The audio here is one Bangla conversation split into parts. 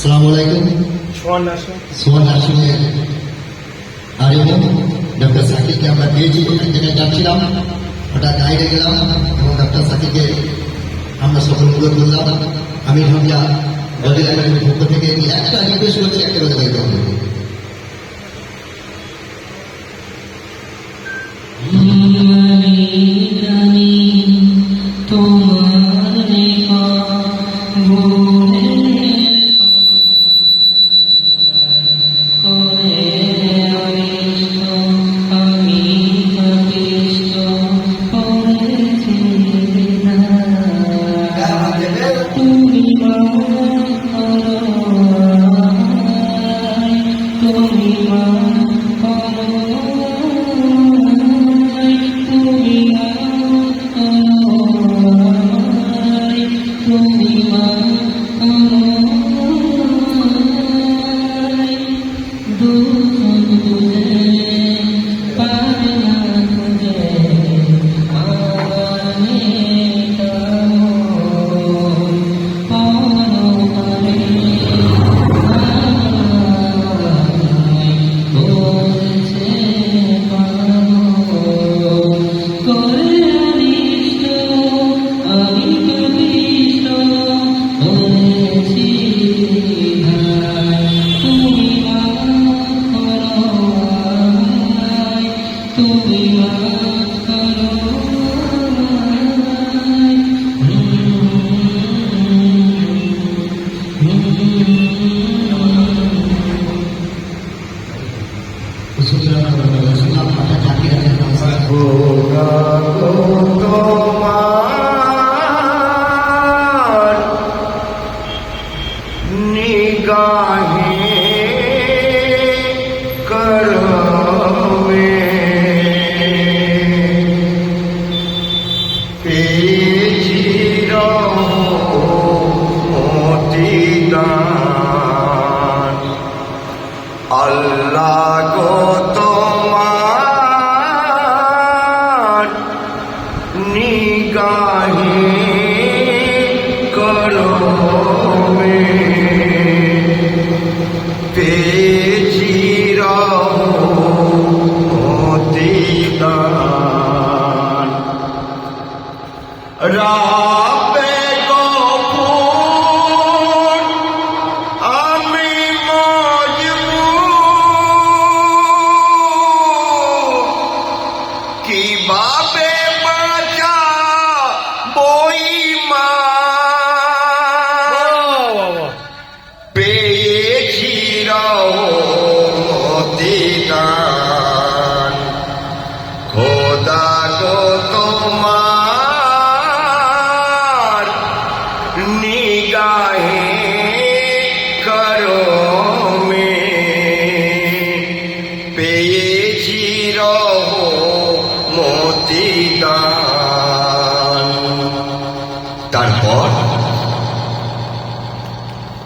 সালাম আলাইকুম। সোয়ান আসো সোহান নার্সিংয়ের আরিমো ডক্টর সাকিবকে আমরা পেয়েছি এক জায়গায় যাচ্ছিলাম। হঠাৎ বাইরে গেলাম এবং ডক্টর সাকিবকে আমরা সকল মুখে করলাম আমি ভাবলা বডি একাডেমির পক্ষ থেকে একটা রিকোয়েস্ট করছি একটা কথা বলতে হবে। সুতরাং পেয়েছি রতিদান খোদা গো তোমার নিগাহে করো মে। পেয়েছি রহ মতিদান তারপর?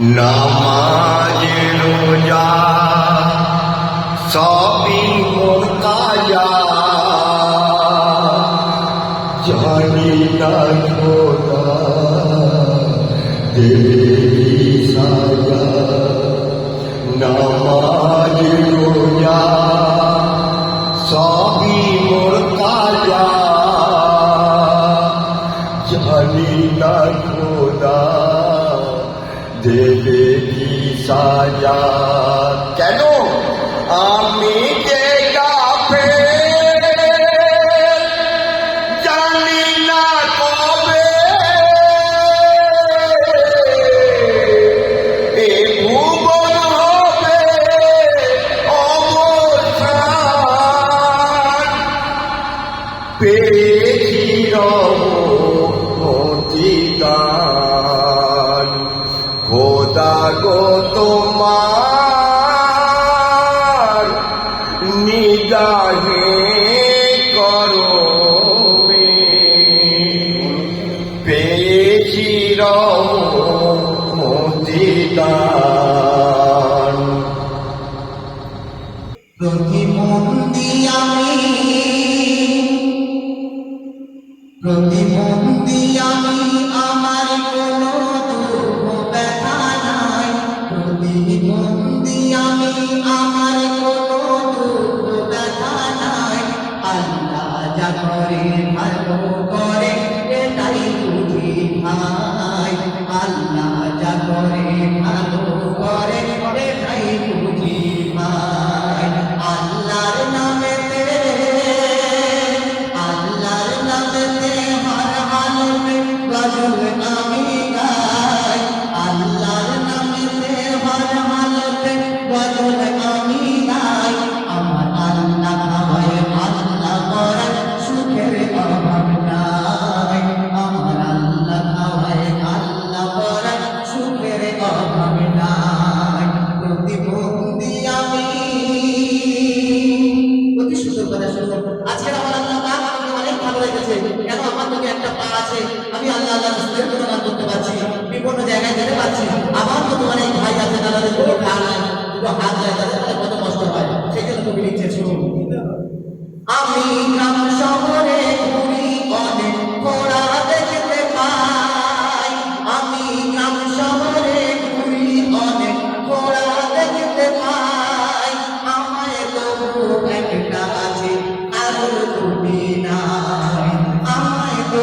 নামাজ রোজা। সবই মোর কাজা জানি না খোদা, দেবী সাজা নামাজ রোজা সবই মোর কাজা জানি না খোদা, দেবে কি সাজা রতিদান খোদা গো তোমার নিগাহে করো পেয়েছি রতিদান প্রতিবন্ধী আমি আমি গ্রাম শহরে ঘুরি, অনেক ঘোড়া দেখতে পাই। আমি গ্রাম শহরে ঘুরি, অনেক ঘোড়া দেখতে পাই। আমায় তো একটা আছে কারোর তুমি নাই। আমায় তো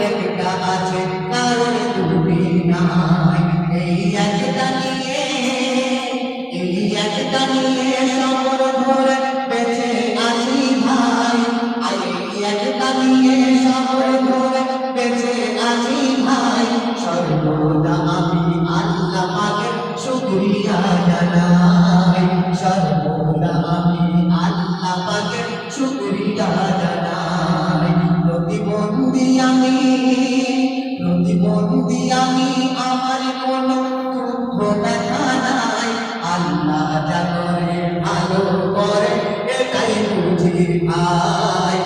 একটা আছে কারোর তুমি নাই। এই একটা নিয়ে, এই একটা নিয়ে আমার কোন দুঃখ আল্লাহ যা করে ভালো করে এটাই বুঝি ভাই।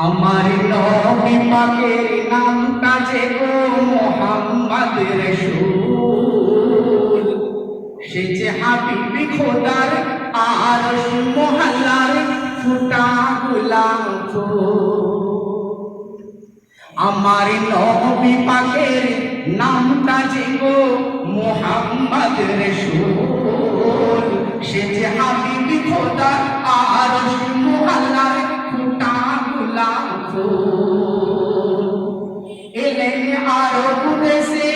আমার নবী পাকের নাম কাছে গো মোহাম্মদ রসুল সে যে হাবিবি খোদার আর মহল্লার ফুটা গুলাম আমার নবী পাকের নাম কাছে গো মোহাম্মদ রসুল সে যে হাবিবি খোদার মাহফুল এলেন আরব দেশে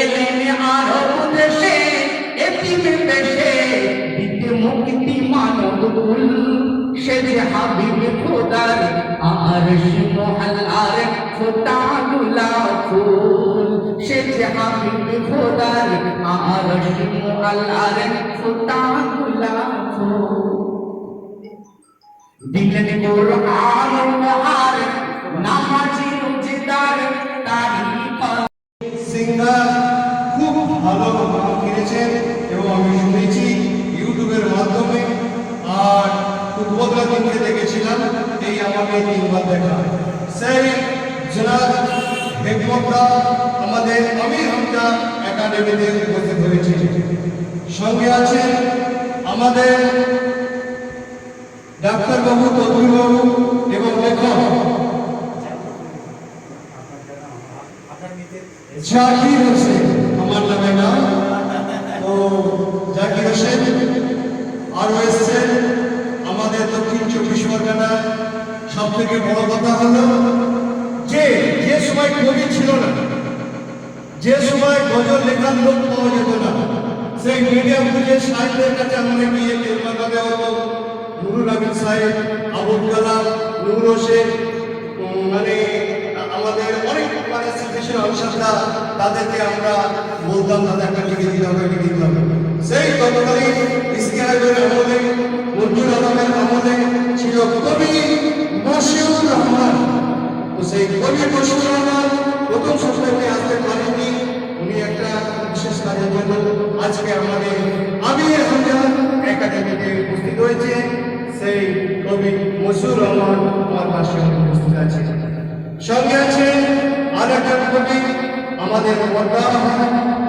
এলেন আরব দেশে এতিমের দেশে দিতে মুক্তি মানব কুল। সেরে হাবিব খোদার আর মোহাল্লারগুলা ফুল। সে যে হাবিব খোদার আর আল্লাহর ফুটা গুলাফো দিলেন কোরআন মহার নামাজি রোজদার তারিফ। সিঙ্গার খুব ভালো গান এবং আমি শুনেছি ইউটিউবের মাধ্যমে। আর উদ্বোধন দেখেছিলাম এই আমাকে তিনবার দেখা। সেই জনাব হেকমতরা আমাদের আমির হামজা একাডেমিতে উপস্থিত হয়েছে। সঙ্গে আছেন আমাদের ডাক্তারবাবু তদুরবাবু এবং লেখক জাকির হোসেন। আমার নামে। না তো জাকির হোসেন আরও এসছেন। আমাদের দক্ষিণ চব্বিশ পরগনা সব থেকে বড় কথা হলো যে যে সময় কবি ছিল না, যে সময় গজল লেখার লোক পাওয়া যেত না, সেই মিডিয়াম খুঁজে সাহেবদের কাছে আমরা গিয়ে কলকাতা হতো। নুরুল আমিন সাহেব, আবুল কালাম নুর হোসেন মানে আমাদের অনেক মানে স্মৃতিশীল অনুসারটা তাদেরকে আমরা বলতাম, তাদের একটা লিখে দিতে হবে, লিখে দিতে হবে। সেই তৎকালীন ইসকিয়াবের আমলে, মঞ্জুর আলমের আমলে ছিল কবি মশিউর রহমান। তো সেই মশিউর রহমান প্রথম সপ্তাহে আসতে পারেননি। উনি একটা বিশেষ কাজের জন্য আজকে আমাদের আমির হামজা একাডেমিতে উপস্থিত হয়েছে। সেই কবি মশিউর রহমান আমার পাশে উপস্থিত আছে সঙ্গে আছে আর একজন কবি, আমাদের পর্দা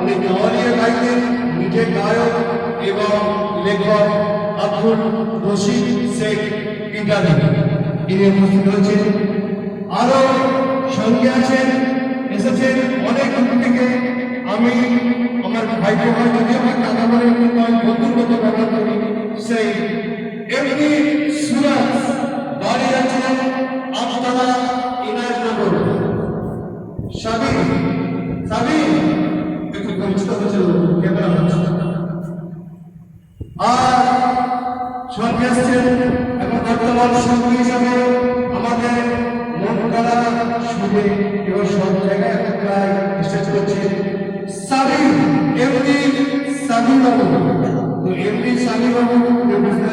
উনি গাওয়ালিয়া গাইতেন নিজে গায়ক এবং লেখক আব্দুল রশিদ শেখ ইত্যাদি ইনি উপস্থিত হয়েছেন। আরও সঙ্গে আছেন এসেছেন অনেক দূর থেকে। আমি আমার ভাইকে হয় যদি আমার বাবু এমনি সাবির বাবু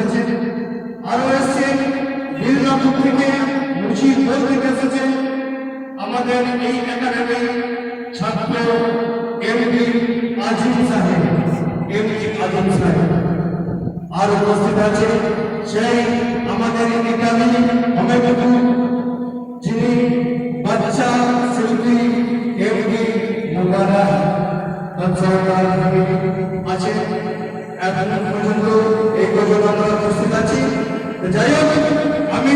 আছেন আরও এসছেন মির্জাপুর থেকে ঘোষ থেকে এসেছেন। আমাদের এই একাডেমির ছাত্র এমপি আজিম সাহেব, এমপি আজিম সাহেব। আর উপস্থিত আছে সেই আমাদের নেতাজি অমেবাবু যিনি বাচ্চা শিল্পী এমপি মুবারক বাচ্চা আছে এখন পর্যন্ত এই পর্যন্ত আমরা উপস্থিত আছি। যাই হোক, আমি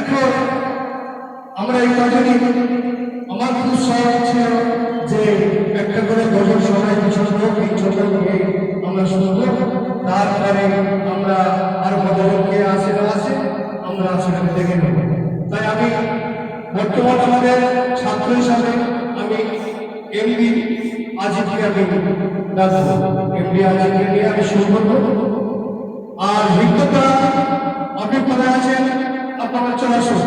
এখন আমরা এই কাজে আমার খুব শখ ছিল যে একটা করে গজল সবাই ছোট তিন ছোট আমরা শুনব। তারপরে আমরা আর গজল কে আসে না আসে আমরা সেখানে দেখে নেব। তাই আমি বর্তমান আমাদের ছাত্র হিসাবে আমি এমবি আজিজকে আমি ডাকবো এমবি আজিজকে নিয়ে আমি শুরু করবো আর বিজ্ঞতা আপনি কোথায় আছেন আপনারা চলে আসুন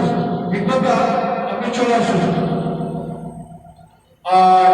বিজ্ঞতা আপনি চলে আসুন আর